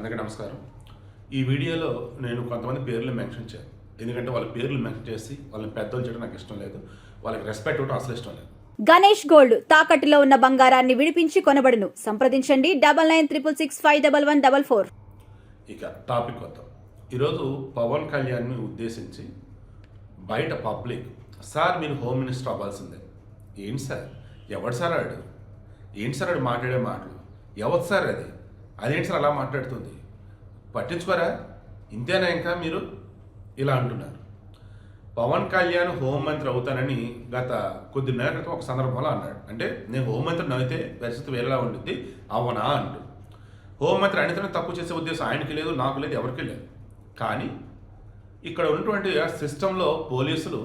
అందరికీ నమస్కారం. ఈ వీడియోలో నేను కొంతమంది పేర్లు మెన్షన్ చేయాలి ఎందుకంటే వాళ్ళ పేర్లు మెన్షన్ చేసి వాళ్ళని పెద్దలు చేయడం నాకు ఇష్టం లేదు. వాళ్ళకి రెస్పెక్ట్ ఇవ్వడం అసలు ఇష్టం లేదు. గణేష్ గోల్డ్ తాకట్టులో ఉన్న బంగారాన్ని విడిపించి కొనబడును. సంప్రదించండి. Double nine triple six five double one double four. ఇక టాపిక్ వద్దాం. ఈరోజు పవన్ కళ్యాణ్ని ఉద్దేశించి బయట పబ్లిక్ సార్ మీరు హోమ్ మినిస్టర్ అవ్వాల్సిందే. ఏంటి సార్? ఎవడు సార్ ఆడు? ఏంటి సార్ ఆడు మాట్లాడే మాటలు? ఎవరు సార్ అది? అదేంటి సార్ అలా మాట్లాడుతుంది. పట్టించుకోరా? ఇంతేనా ఇంకా మీరు? ఇలా అంటున్నారు. పవన్ కళ్యాణ్ హోంమంత్రి అవుతానని గత కొద్ది నెలల క్రితం ఒక సందర్భంలో అన్నాడు. అంటే నేను హోంమంత్రిని అయితే పరిస్థితి వేరేలా ఉంటుంది అవనా అంటూ. హోంమంత్రి అనితను తప్పు చేసే ఉద్దేశం ఆయనకి లేదు నాకు లేదు ఎవరికి లేదు. కానీ ఇక్కడ ఉన్నటువంటి సిస్టంలో పోలీసులు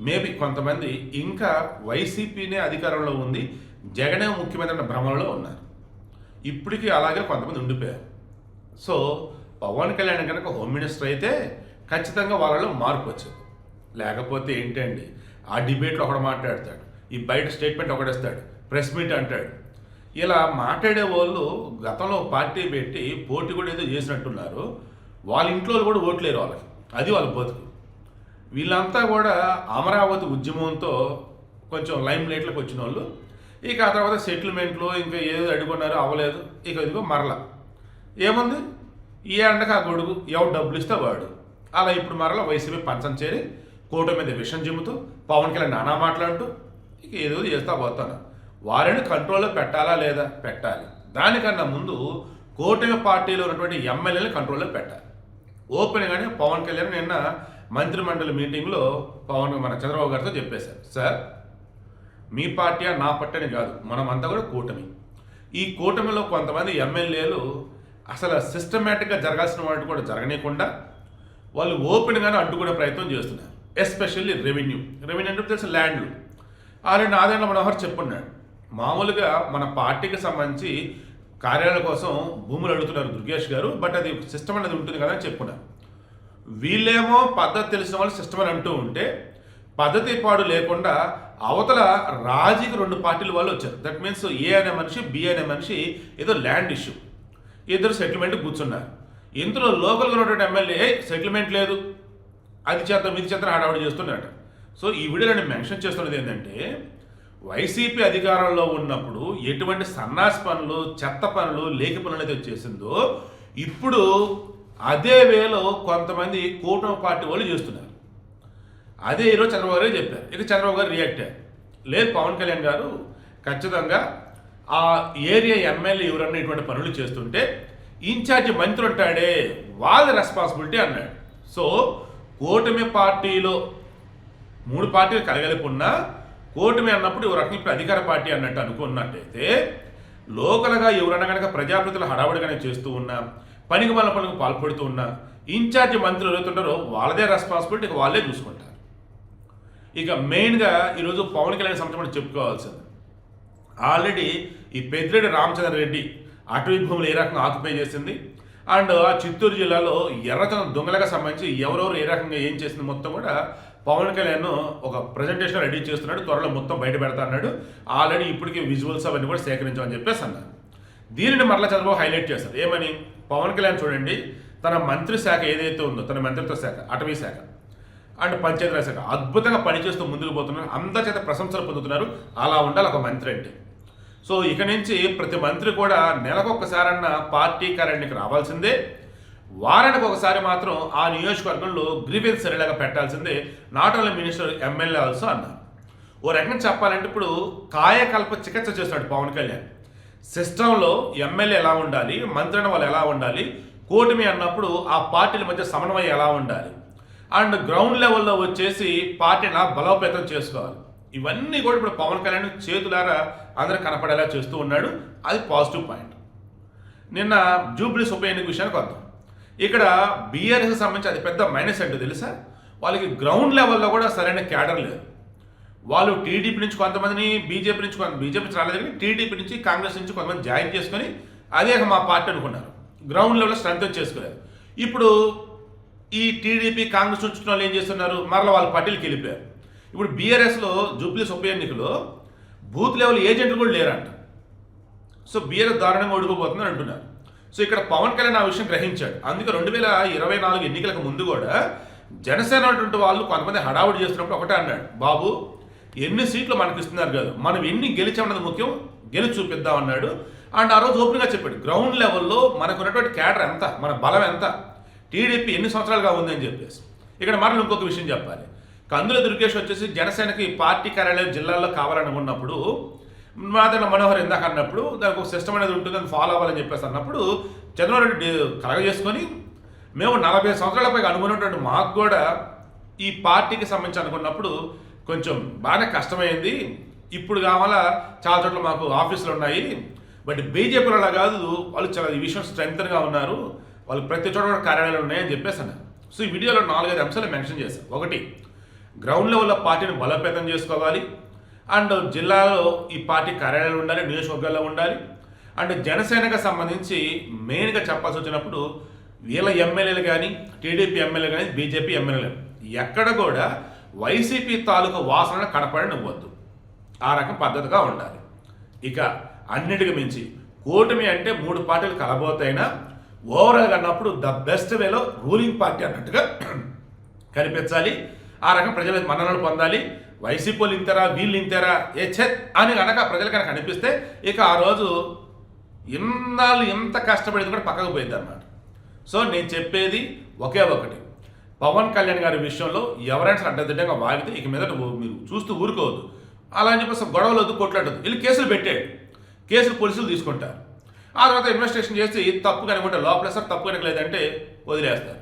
మేబీ కొంతమంది ఇంకా వైసీపీనే అధికారంలో ఉంది జగనే ముఖ్యమంత్రి అన్న భ్రమలో ఉన్నారు. ఇప్పటికీ అలాగే కొంతమంది ఉండిపోయారు. సో పవన్ కళ్యాణ్ కనుక హోమ్ మినిస్టర్ అయితే ఖచ్చితంగా వాళ్ళలో మార్పు వచ్చింది. లేకపోతే ఏంటండి ఆ డిబేట్లో ఒకడు మాట్లాడతాడు ఈ బయట స్టేట్మెంట్ ఒకడేస్తాడు ప్రెస్ మీట్ అంటాడు. ఇలా మాట్లాడే వాళ్ళు గతంలో పార్టీ పెట్టి పోటీ కూడా ఏదో చేసినట్టున్నారు. వాళ్ళ ఇంట్లో కూడా ఓట్లేరు వాళ్ళకి. అది వాళ్ళ బతుకు. వీళ్ళంతా కూడా అమరావతి ఉద్యమంతో కొంచెం లైమ్ లైట్లోకి వచ్చిన వాళ్ళు ఇక ఆ తర్వాత సెటిల్మెంట్లు ఇంకా ఏదో అడుగున్నారు అవ్వలేదు. ఇక ఇదిగో మరల. ఏముంది? ఈ ఎండకు ఆ గొడుగు ఎవరు డబ్బులు ఇస్తే వాడు. అలా ఇప్పుడు మరల వైసీపీ పంచం చేరి కోట మీద విషం చిమ్ముతూ పవన్ కళ్యాణ్ నానా మాట్లాడుతూ ఇక ఏదో చేస్తా పోతాను. వారిని కంట్రోల్లో పెట్టాలా లేదా? పెట్టాలి. దానికన్నా ముందు కూటమి పార్టీలో ఉన్నటువంటి ఎమ్మెల్యేలు కంట్రోల్లో పెట్టాలి. ఓపెన్గానే పవన్ కళ్యాణ్ నిన్న మంత్రిమండలి మీటింగ్లో పవన్ మన చంద్రబాబు గారితో చెప్పేశారు. సార్ మీ పార్టీ నా పార్టీ అని కాదు. మనమంతా కూడా కూటమి. ఈ కూటమిలో కొంతమంది ఎమ్మెల్యేలు అసలు సిస్టమేటిక్గా జరగాల్సిన వాటి కూడా జరగనీయకుండా వాళ్ళు ఓపెన్గానే అడ్డుకునే ప్రయత్నం చేస్తున్నారు. ఎస్పెషల్లీ రెవెన్యూ రెవెన్యూ అంటే తెలుసు ల్యాండ్లు ఆల్రెడీ నాదేంద్ర మనోహర్ చెప్పున్నాడు. మామూలుగా మన పార్టీకి సంబంధించి కార్యాలయం కోసం భూములు అడుగుతున్నారు దుర్గేష్ గారు బట్ అది సిస్టమ్ అనేది ఉంటుంది కదా అని చెప్పున్నారు వీళ్ళేమో పద్ధతి తెలిసిన వాళ్ళు సిస్టమ్ అని అంటూ ఉంటే పద్ధతి పాడు లేకుండా అవతల రాజీకి రెండు పార్టీల వాళ్ళు వచ్చారు. దట్ మీన్స్ ఏ అనే మనిషి బి అనే మనిషి ఏదో ల్యాండ్ ఇష్యూ ఇద్దరు సెటిల్మెంట్ కూర్చున్నారు. ఇందులో లోకల్గా ఉన్నటువంటి ఎమ్మెల్యే సెటిల్మెంట్ లేదు. అది చేద్దాం ఇది చేద్దాం హడావుడి చేస్తున్నాడు సో ఈ వీడియోలో నేను మెన్షన్ చేస్తున్నది ఏంటంటే వైసీపీ అధికారంలో ఉన్నప్పుడు ఎటువంటి సన్నాసి పనులు చెత్త పనులు లేఖ పనులు అయితే చేసిందో ఇప్పుడు అదే వేలో కొంతమంది కూటమి పార్టీ వాళ్ళు చేస్తున్నారు. అదే ఈరోజు చంద్రబాబు గారే చెప్పారు. ఇక చంద్రబాబు గారు రియాక్ట్ అయ్యారు లేదు పవన్ కళ్యాణ్ గారు ఖచ్చితంగా ఆ ఏరియా ఎమ్మెల్యే ఎవరన్నా ఇటువంటి పనులు చేస్తుంటే ఇన్ఛార్జి మంత్రి ఉంటాడే వాళ్ళ రెస్పాన్సిబిలిటీ అన్నాడు. సో కూటమి పార్టీలో మూడు పార్టీలు కలగలిపున్నా కూటమి అన్నప్పుడు ఒక రకంగా ఇప్పుడు అధికార పార్టీ అన్నట్టు అనుకున్నట్టయితే లోకల్గా ఎవరన్నా కనుక ప్రజాప్రతినిధులు కనుక చేస్తూ ఉన్నా పనికి మన పనులకు పాల్పడుతూ ఉన్నా ఇన్ఛార్జి మంత్రులు ఎవరుతుంటారో వాళ్ళదే రెస్పాన్సిబిలిటీ వాళ్ళే చూసుకుంటారు. ఇక మెయిన్గా ఈరోజు పవన్ కళ్యాణ్ సంబంధించి మనం చెప్పుకోవాల్సింది. ఆల్రెడీ ఈ పెద్దిరెడ్డి రామచంద్ర రెడ్డి అటవీ భూములు ఏ రకంగా ఆక్యుపై చేసింది? అండ్ ఆ చిత్తూరు జిల్లాలో ఎర్రచందనం దొంగలకు సంబంధించి ఎవరెవరు ఏ రకంగా ఏం చేసింది మొత్తం కూడా పవన్ కళ్యాణ్ ఒక ప్రజెంటేషన్ రెడీ చేస్తున్నాడు త్వరలో మొత్తం బయట పెడతా అన్నాడు. ఆల్రెడీ ఇప్పటికే విజువల్స్ అవన్నీ కూడా సేకరించామని చెప్పేసి అన్నారు దీనిని మరలా చంద్రబాబు హైలైట్ చేస్తారు ఏమని? పవన్ కళ్యాణ్ చూడండి తన మంత్రి శాఖ ఏదైతే ఉందో తన మంత్రిత్వ శాఖ అటవీ శాఖ అండ్ పంచాయతీరాజ్ శాఖ అద్భుతంగా పనిచేస్తూ ముందుకు పోతున్నారు. అందరి చేత ప్రశంసలు పొందుతున్నారు. అలా ఉండాలి ఒక మంత్రి అంటే. సో ఇక నుంచి ప్రతి మంత్రి కూడా నెలకొకసారన్న పార్టీ కార్యాలయానికి రావాల్సిందే. వారానికి ఒకసారి మాత్రం ఆ నియోజకవర్గంలో గ్రీవెన్స్ సరిలాగా పెట్టాల్సిందే. Not only minister MLA also అన్నారు. ఓ రకంగా చెప్పాలంటే ఇప్పుడు కాయకల్ప చికిత్స చేస్తున్నాడు పవన్ కళ్యాణ్. సిస్టంలో ఎమ్మెల్యే ఎలా ఉండాలి? మంత్రి అన్న వాళ్ళు ఎలా ఉండాలి? కూటమి అన్నప్పుడు ఆ పార్టీల మధ్య సమన్వయం ఎలా ఉండాలి? అండ్ గ్రౌండ్ లెవెల్లో వచ్చేసి పార్టీని బలోపేతం చేసుకోవాలి. ఇవన్నీ కూడా ఇప్పుడు పవన్ కళ్యాణ్ చేతులారా అందరూ కనపడేలా చేస్తూ ఉన్నాడు. అది పాజిటివ్ పాయింట్. నిన్న జూబ్లీస్ ఉప ఎన్నిక విషయానికి వద్దాం. ఇక్కడ బీఆర్ఎస్ సంబంధించి అది పెద్ద మైనస్ అంటే తెలుసా? వాళ్ళకి గ్రౌండ్ లెవెల్లో కూడా సరైన క్యాడర్ లేదు. వాళ్ళు టీడీపీ నుంచి కొంతమందిని బీజేపీ నుంచి కొంత బీజేపీ నుంచి రాలేదు కానీ టీడీపీ నుంచి కాంగ్రెస్ నుంచి కొంతమంది జాయిన్ చేసుకొని అదే మా పార్టీ అనుకున్నారు. గ్రౌండ్ లెవెల్లో స్ట్రెంగ్ చేసుకోలేదు ఇప్పుడు ఈ టీడీపీ కాంగ్రెస్ ఉంచిన వాళ్ళు ఏం చేస్తున్నారు? మరలా వాళ్ళ పార్టీలకు వెళ్ళిపోయారు. ఇప్పుడు బీఆర్ఎస్లో జూబ్లీస్ ఉప ఎన్నికలో బూత్ లెవెల్ ఏజెంట్లు కూడా లేరంట. సో బీఆర్ఎస్ దారుణంగా ఓడిపోతుందని అంటున్నారు. సో ఇక్కడ పవన్ కళ్యాణ్ ఆ విషయం గ్రహించాడు. అందుకే రెండు వేల ఇరవై నాలుగు ఎన్నికలకు ముందు కూడా జనసేన అటువంటి వాళ్ళు కొంతమంది హడావుడి చేస్తున్నప్పుడు ఒకటే అన్నాడు. బాబు ఎన్ని సీట్లు మనకి ఇస్తున్నారు కాదు. మనం ఎన్ని గెలిచామన్నది ముఖ్యం. గెలిచి చూపిద్దాం అన్నాడు. అండ్ ఆ రోజు ఓపెన్గా చెప్పాడు. గ్రౌండ్ లెవెల్లో మనకు ఉన్నటువంటి క్యాడర్ ఎంత? మన బలం ఎంత? టీడీపీ ఎన్ని సంవత్సరాలుగా ఉందని చెప్పేసి. ఇక్కడ మరలు ఇంకొక విషయం చెప్పాలి. కందుల దుర్గేష్ వచ్చేసి జనసేనకి పార్టీ కార్యాలయం జిల్లాల్లో కావాలనుకున్నప్పుడు మాదన మనోహర్ ఇందాక అన్నప్పుడు దానికి ఒక సిస్టమ్ అనేది ఉంటుంది దాన్ని ఫాలో అవ్వాలని చెప్పేసి అన్నప్పుడు చంద్రబాబు రెడ్డి కలగజేసుకొని మేము నలభై సంవత్సరాల అనుకున్నటువంటి మాకు కూడా ఈ పార్టీకి సంబంధించి అనుకున్నప్పుడు కొంచెం బాగానే కష్టమైంది. ఇప్పుడు కావాలా చాలా చోట్ల మాకు ఆఫీసులు ఉన్నాయి. బట్ బీజేపీలో అలా కాదు వాళ్ళు చాలా ఈ విషయం స్ట్రెంగ్త్గా ఉన్నారు. వాళ్ళు ప్రతి చోట కూడా కార్యాలయాలు ఉన్నాయని చెప్పేసి అన్నారు. సో ఈ వీడియోలో నాలుగైదు అంశాలు మెన్షన్ చేశారు. ఒకటి గ్రౌండ్ లెవెల్లో పార్టీని బలోపేతం చేసుకోవాలి. అండ్ జిల్లాలో ఈ పార్టీ కార్యాలయాలు ఉండాలి నియోజకవర్గాల్లో ఉండాలి. అండ్ జనసేనకు సంబంధించి మెయిన్గా చెప్పాల్సి వచ్చినప్పుడు వీళ్ళ ఎమ్మెల్యేలు కానీ టీడీపీ ఎమ్మెల్యేలు కానీ బీజేపీ ఎమ్మెల్యేలు ఎక్కడ కూడా వైసీపీ తాలూకా వాసన కనపడనివ్వద్దు ఆ రకం పద్ధతిగా ఉండాలి. ఇక అన్నిటికి మించి కూటమి అంటే మూడు పార్టీలు కలబోతైనా ఓవరాల్గా అన్నప్పుడు ద బెస్ట్ వేలో రూలింగ్ పార్టీ అన్నట్టుగా కనిపించాలి. ఆ రకం ప్రజల మన్ననలు పొందాలి. వైసీపీలు ఇంతరా వీళ్ళు ఇంతరా ఏ చెత్ అని కనుక ప్రజలు కనుక అనిపిస్తే ఇక ఆ రోజు ఇన్నాళ్ళు ఎంత కష్టపడింది కూడా పక్కకు పోయింది అన్నమాట. సో నేను చెప్పేది ఒకే ఒకటి. పవన్ కళ్యాణ్ గారి విషయంలో ఎవరైనా అడ్డదిడ్డంగా వాగితే ఇక మీద మీరు చూస్తూ ఊరుకోవద్దు. అలా అని చెప్పేసి గొడవలు వద్దు కొట్లాడదు వీళ్ళు కేసులు పెట్టాడు కేసులు పోలీసులు తీసుకుంటారు. ఆ తర్వాత ఇన్వెస్టిగేషన్ చేసి తప్పు కనుకుంటే లోపల సార్ తప్పు కనుకలేదంటే వదిలేస్తారు.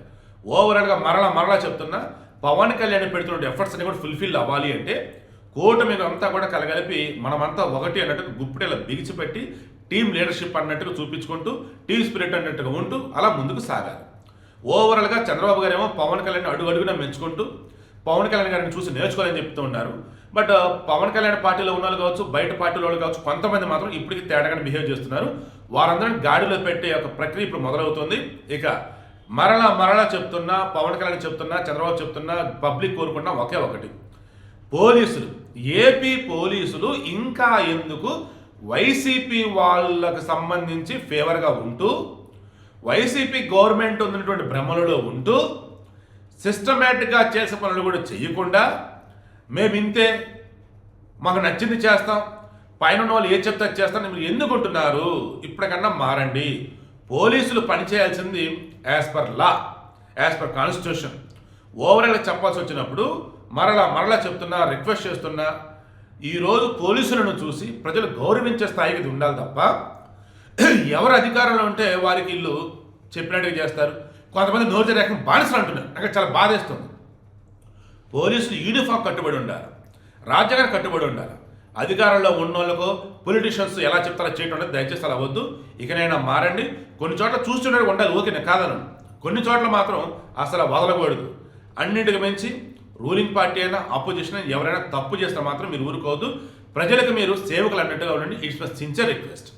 ఓవరాల్గా మరలా మరలా చెప్తున్నా పవన్ కళ్యాణ్ పెడుతున్న ఎఫర్ట్స్ అన్ని కూడా ఫుల్ఫిల్ అవ్వాలి అంటే కూటమి అంతా కూడా కలగలిపి మనమంతా ఒకటి అన్నట్టుగా గుప్పిటేలా బిగిచిపెట్టి టీం లీడర్షిప్ అన్నట్టుగా చూపించుకుంటూ టీం స్పిరిట్ అన్నట్టుగా ఉంటూ అలా ముందుకు సాగాలి. ఓవరాల్గా చంద్రబాబు గారు ఏమో పవన్ కళ్యాణ్ అడుగు అడుగున మెచ్చుకుంటూ పవన్ కళ్యాణ్ గారిని చూసి నేర్చుకోవాలని చెప్తూ ఉన్నారు. బట్ పవన్ కళ్యాణ్ పార్టీలో ఉన్న వాళ్ళు కావచ్చు బయట పార్టీలో వాళ్ళు కావచ్చు కొంతమంది మాత్రం ఇప్పటికీ తేడాగానే బిహేవ్ చేస్తున్నారు. వారందరిని గాడిలో పెట్టే ఒక ప్రక్రియ ఇప్పుడు మొదలవుతుంది. ఇక మరలా మరలా చెప్తున్నా పవన్ కళ్యాణ్ చెప్తున్నా చంద్రబాబు చెప్తున్నా పబ్లిక్ కోరుకున్నా ఒకే ఒకటి. పోలీసులు ఏపీ పోలీసులు ఇంకా ఎందుకు వైసీపీ వాళ్ళకు సంబంధించి ఫేవర్గా ఉంటూ వైసీపీ గవర్నమెంట్ ఉన్నటువంటి భ్రమలలో ఉంటూ సిస్టమేటిక్గా చేసే పనులు కూడా చేయకుండా మేము ఇంతే మాకు నచ్చింది చేస్తాం. పైన ఉన్న వాళ్ళు ఏ చెప్తే చేస్తాను చేస్తాం మీరు ఎందుకు ఉంటున్నారు ఇప్పటికన్నా మారండి. పోలీసులు పనిచేయాల్సింది as per law as per constitution ఓవరాల్గా చెప్పాల్సి వచ్చినప్పుడు మరలా మరలా చెప్తున్నా రిక్వెస్ట్ చేస్తున్నా ఈరోజు పోలీసులను చూసి ప్రజలు గౌరవించే స్థాయికి ఉండాలి తప్ప ఎవరు అధికారంలో ఉంటే వారికి ఇల్లు చెప్పినట్టుగా చేస్తారు. కొంతమంది నోరు తెరకం బానిసలు అంటున్నారు. నాకు చాలా బాధేస్తుంది. పోలీసులు యూనిఫామ్ కట్టుబడి ఉండాలి. రాజ్యాంగం కట్టుబడి ఉండాలి. అధికారంలో ఉన్న వాళ్ళకు పొలిటీషియన్స్ ఎలా చెప్తారో చేయటం అనేది దయచేసి అలా వద్దు. ఇకనైనా మారండి. కొన్ని చోట్ల చూస్తుండే ఉండాలి. ఓకే నేను కాదను. కొన్ని చోట్ల మాత్రం అసలు వదలకూడదు. అన్నింటికి మించి రూలింగ్ పార్టీ అయినా అపోజిషన్ అయినా ఎవరైనా తప్పు చేస్తే మాత్రం మీరు ఊరుకోవద్దు. ప్రజలకు మీరు సేవకులు అన్నట్టుగా ఉండండి. It's my sincere request